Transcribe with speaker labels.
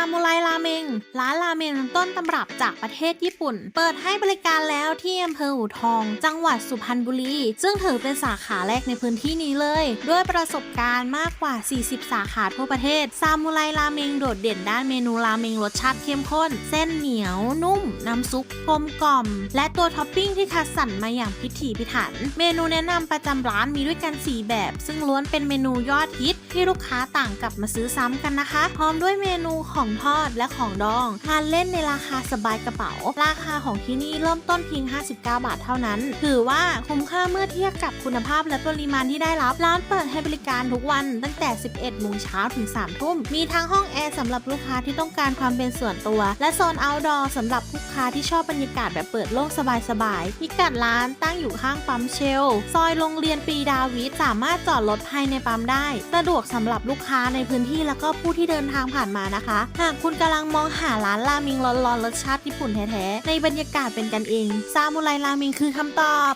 Speaker 1: ามูไรราเมง ร้านราเมงต้นตำรับจากประเทศญี่ปุ่น เปิดให้บริการแล้วที่อำเภออู่ทอง จังหวัดสุพรรณบุรี ซึ่งถือเป็นสาขาแรกในพื้นที่นี้เลย ด้วยประสบการณ์มากกว่า 40 สาขาทั่วประเทศ ซามูไรราเมงโดดเด่นด้านเมนูราเมงรสชาติเข้มข้น เส้นเหนียว นุ่ม น้ำซุปกลมกล่อม และตัวท็อปปิ้งที่คัดสรรมาอย่างพิถีพิถัน เมนูแนะนำประจำร้านมีด้วยกัน 4 แบบ ซึ่งล้วนเป็นเมนูยอดฮิตที่ลูกค้าต่างกลับมาซื้อซ้ำกันนะคะ พร้อมด้วยเมนูของทอดและของดอง ทานเล่นในราคาสบายกระเป๋า ราคาของที่นี่เริ่มต้นเพียง 59 บาทเท่านั้น ถือว่าคุ้มค่าเมื่อเทียบกับคุณภาพและปริมาณที่ได้รับ ร้านเปิดให้บริการทุกวันตั้งแต่ 11 โมงเช้าถึง 3 ทุ่ม มีทั้งห้องแอร์สำหรับลูกค้าที่ต้องการความเป็นส่วนตัว และโซนอ outdoor สำหรับลูกค้าที่ชอบบรรยากาศแบบเปิดโล่งสบายๆพิกัดร้านตั้งอยู่ข้างปั๊มเชล ซอยโรงเรียนปีดาวิทสามารถจอดรถภายในปั๊มได้ สะดวกสำหรับลูกค้าในพื้นที่แล้วก็ผู้ที่เดินทางผ่านมานะคะหากคุณกำลังมองหาร้านราเมิงร้อนๆรสชาติญี่ปุ่นแท้ๆในบรรยากาศเป็นกันเองซามูไรราเมิงคือคำตอบ